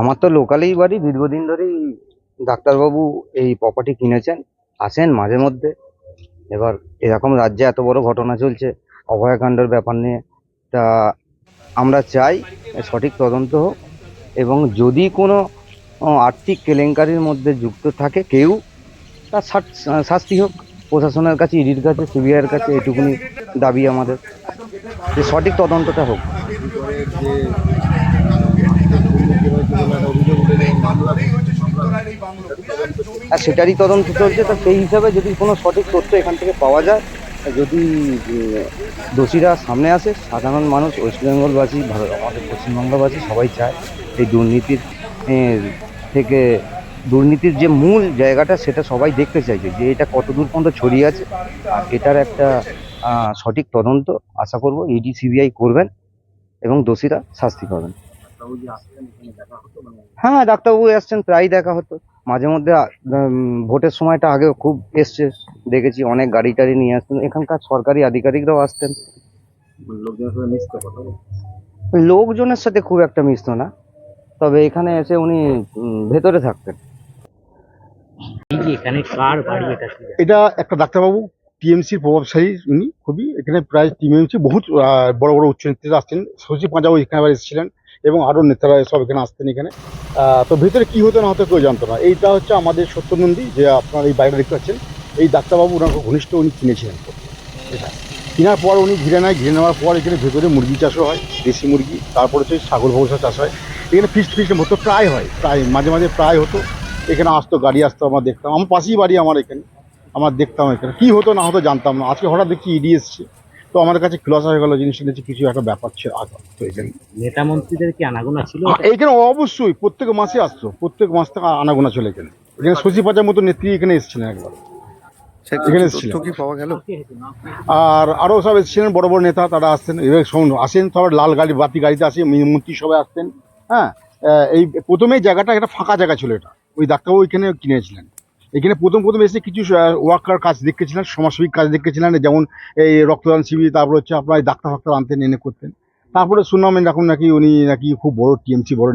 আমার তো লোকালেই বাড়ি দীর্ঘদিন ধরেই ডাক্তারবাবু এই প্রপার্টি কিনেছেন, আসেন মাঝে মধ্যে। এবার এরকম রাজ্যে এত বড় ঘটনা চলছে, অভয়াকাণ্ডের ব্যাপার নিয়ে। তা আমরা চাই সঠিক তদন্ত হোক, এবং যদি কোনো আর্থিক কেলেঙ্কারির মধ্যে যুক্ত থাকে কেউ, তার শাস্তি হোক। প্রশাসনের কাছে, ইডির কাছে, সিবিআইয়ের কাছে এটুকুনি দাবি আমাদের। যে সঠিক তদন্তটা হোক। আর সেটারই তদন্ত চলছে, তো সেই হিসাবে যদি কোনো সঠিক তথ্য এখান থেকে পাওয়া যায়, যদি দোষীরা সামনে আসে, সাধারণ মানুষ, ওয়েস্ট বেঙ্গলবাসী, ভারত, আমাদের পশ্চিমবঙ্গবাসী সবাই চায় এই দুর্নীতির থেকে দুর্নীতির যে মূল জায়গাটা, সেটা সবাই দেখতে চাইছে যে এটা কতদূর পর্যন্ত ছড়িয়ে আছে। আর এটার একটা সঠিক তদন্ত আশা করব ইডি সিবিআই করবেন এবং দোষীরা শাস্তি পাবেন। হ্যাঁ ডাক্তারবাবু এসছেন প্রায় দেখা হতো। মাঝে মধ্যে ভোটের সময়টা আগেও খুব এসছে। দেখেছি অনেক গাড়ি টাড়ি নিয়ে আসতেন। এখানকার সরকারি আধিকারিকরাও আসতেন। লোকজনের সাথে খুব একটা মিশতো না। তবে এখানে এসে উনি ভেতরে থাকতেন। এই যে এখানে কার বাড়ি এটা কি এটা একটা ডাক্তারবাবু। টিএমসির প্রভাবশালী উনি, খুবই। এখানে প্রায় টিএমসি বহুত বড় বড় উচ্চ নেতারা আসছেন। সচিব পাঁজাও এখানে এসেছিলেন এবং আরও নেতারা সব এখানে আসতেন এখানে। তো ভিতরে কি হতো না হতো কেউ জানতো না। এইটা হচ্ছে আমাদের সত্যনন্দী, যে আপনার এই বাইরে দেখতে পাচ্ছেন, এই ডাক্তারবাবু ওনার ঘনিষ্ঠ উনি কিনেছিলেন কেনার পর উনি ঘিরে নেয়, ঘিরে নেওয়ার পর এখানে ভেতরে মুরগি চাষও হয়, দেশি মুরগি, তারপর হচ্ছে ছাগল ভবসা চাষ হয়। এখানে ফিস্ট ফিস্ট হতো প্রায় হয়, প্রায়, মাঝে মাঝে প্রায় হতো। এখানে আসতো, গাড়ি আসতো, আমরা দেখতাম। আমার পাশেই বাড়ি আমার এখানে। আমার দেখতাম এখানে। কী হতো না হতো জানতাম না। আজকে হঠাৎ দেখছি ইডি এসছে। তো আমার কাছে খুলাসা হয়ে গেল জিনিসটা দেখছি কিছু একটা ব্যাপার ছিল। আগে তো এখানে নেতা মন্ত্রীদের কি আনাগোনা ছিল? এইখানে অবশ্যই প্রত্যেক মাসে আসতো। প্রত্যেক মাস থেকে আনাগোনা চলে এখানে। এখানে শশী পাচার মতো নেত্রী এখানে এসেছিলেন একবার। এখানে এসেছিলেন। পাওয়া গেল? আর আরও সব এসেছিলেন বড় বড় নেতা তারা আসতেন। এবার শোন আসেন সব লাল গাড়ি বাতি গাড়িতে আসে মন্ত্রী সবাই আসতেন। হ্যাঁ এই প্রথমেই জায়গাটা একটা ফাঁকা জায়গা ছিল এটা। ওই ডাক্তারবাবু এখানে কিনেছিলেন। এখানে প্রথম প্রথম এসে কিছু ওয়ার্কার কাজ দেখেছিলেন সমাজসেবিক কাজ দেখেছিলেন যেমন এই রক্তদান শিবির, তারপর হচ্ছে আপনার ডাক্তার ফাক্তার আনতেন, এনে করতেন। তারপরে শুনলাম এখন নাকি উনি নাকি খুব বড় টিএমসি বড়